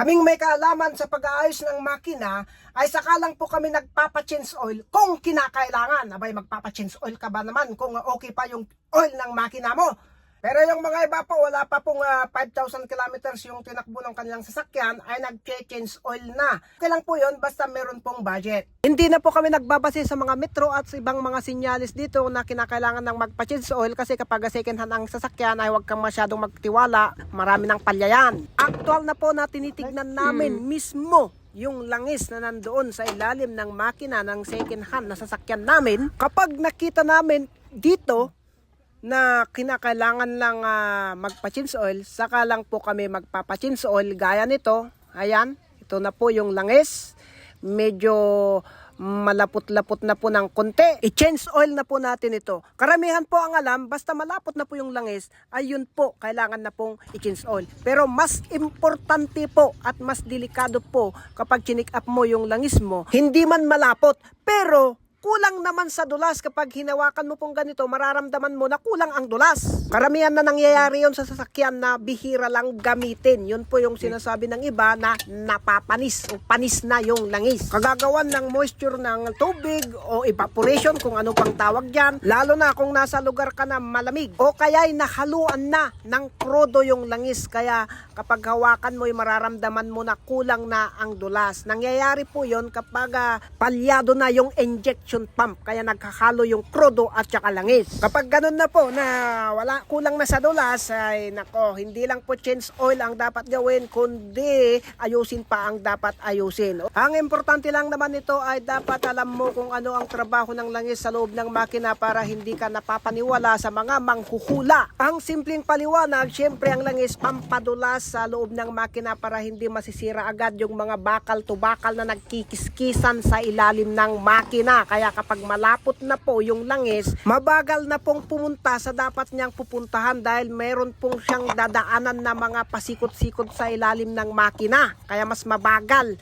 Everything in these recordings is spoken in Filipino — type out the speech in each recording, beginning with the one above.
kaming may kaalaman sa pag-aayos ng makina, ay saka lang po kami nagpapa-change oil kung kinakailangan. Abay, magpapa-change oil ka ba naman kung okay pa yung oil ng makina mo? Pero yung mga iba po, wala pa pong ah, 5,000 kilometers yung tinakbo ng kanilang sasakyan, ay nag-change oil na. Okay lang po yun, basta meron pong budget. Hindi na po kami nagbabase sa mga metro at sa ibang mga sinyalis dito na kinakailangan ng magpa-change oil kasi kapag second hand ang sasakyan ay huwag kang masyadong magtiwala, marami ng palyayan. Actual na po na tinitignan namin mismo yung langis na nandoon sa ilalim ng makina ng second hand na sasakyan namin. Kapag nakita namin dito, na kinakailangan lang ah, magpa-change oil, saka lang po kami magpapa-change oil gaya nito. Ayan, ito na po yung langis. Medyo malapot-lapot na po ng konti. I-change oil na po natin ito. Karamihan po ang alam, basta malapot na po yung langis, ay yun po, kailangan na pong i-change oil. Pero mas importante po at mas delikado po kapag chinik up mo yung langis mo, hindi man malapot, pero kulang naman sa dulas kapag hinawakan mo pong ganito, mararamdaman mo na kulang ang dulas. Karamihan na nangyayari yon sa sasakyan na bihira lang gamitin. Yun po yung sinasabi ng iba na napapanis o panis na yung langis. Kagagawan ng moisture ng tubig o evaporation kung ano pang tawag dyan. Lalo na kung nasa lugar ka na malamig o kaya'y nahaluan na ng krodo yung langis. Kaya kapag hawakan mo, mararamdaman mo na kulang na ang dulas. Nangyayari po yon kapag ah, palyado na yung injection pump. Kaya nagkakalo yung krodo at saka langis. Kapag ganun na po na wala kulang na sa dulas, ay nako, hindi lang po change oil ang dapat gawin, kundi ayusin pa ang dapat ayusin. Ang importante lang naman nito ay dapat alam mo kung ano ang trabaho ng langis sa loob ng makina para hindi ka napapaniwala sa mga manghuhula. Ang simpleng paliwanag, syempre ang langis pampadulas sa loob ng makina para hindi masisira agad yung mga bakal to bakal na nagkikiskisan sa ilalim ng makina. Kaya kapag malapot na po yung langis, mabagal na pong pumunta sa dapat niyang pupuntahan dahil meron pong siyang dadaanan na mga pasikot-sikot sa ilalim ng makina. Kaya mas mabagal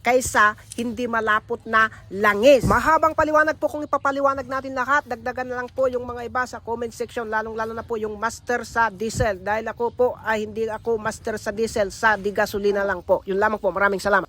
kaysa hindi malapot na langis. Mahabang paliwanag po kung ipapaliwanag natin lahat. Dagdagan na lang po yung mga iba sa comment section, lalong-lalo na po yung master sa diesel. Dahil ako po ay hindi ako master sa diesel, sa di gasolina lang po. Yun lamang po. Maraming salamat.